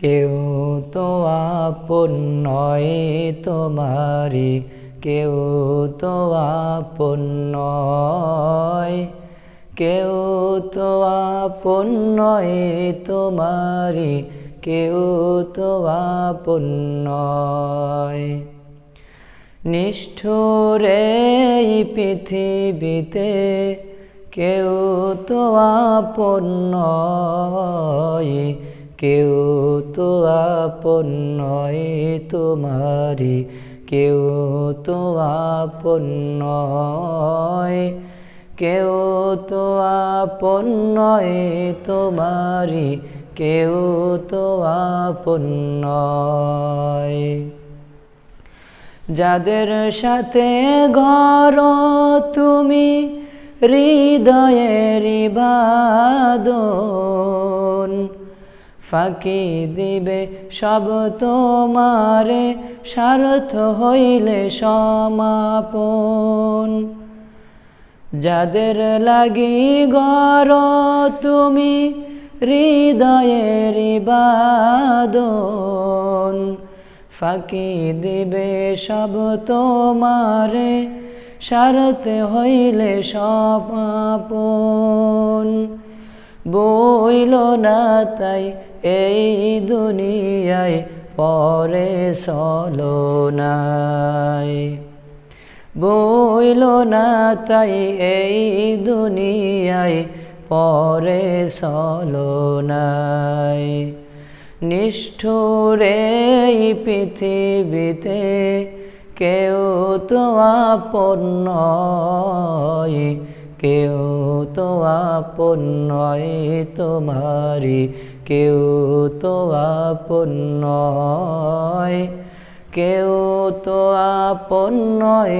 কেউ তো আপন নয় তোমারি, কেউ তো আপন নয়, কেউ তো আপন নয় তোমারি, কেউ তো আপন নয়। নিষ্ঠুরে পৃথিবীতে কেউ তো আপন নয় কেউ তো আপন নয় তোমারি কেউ তো আপন নয়, কেউ তো আপন নয় তোমারি কেউ তো আপন নয়। যাদের সাথে ঘর তুমি, হৃদয়ের বাদন ফাঁকি দিবে সব তোমারে স্বার্থ হইলে সমাপন। যাদের লাগি গর তুমি, হৃদয়ের বাদন ফাঁকি দিবে সব তোমারে সারতে হইলে সমাপন। বইল না তাই এই দুনিয়ায় পরে চলো নাই। বইল না তাই এই দুনিয়ায় পরে চলো নাই। নিষ্ঠুরে পৃথিবীতে কেউ তো আপন নয়। কেউ তো আপন নয় তোমারি কেউ তো আপন নয়। কেউ তো আপন নয়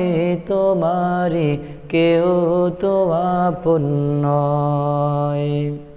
তোমারি কেউ তো আপন নয়।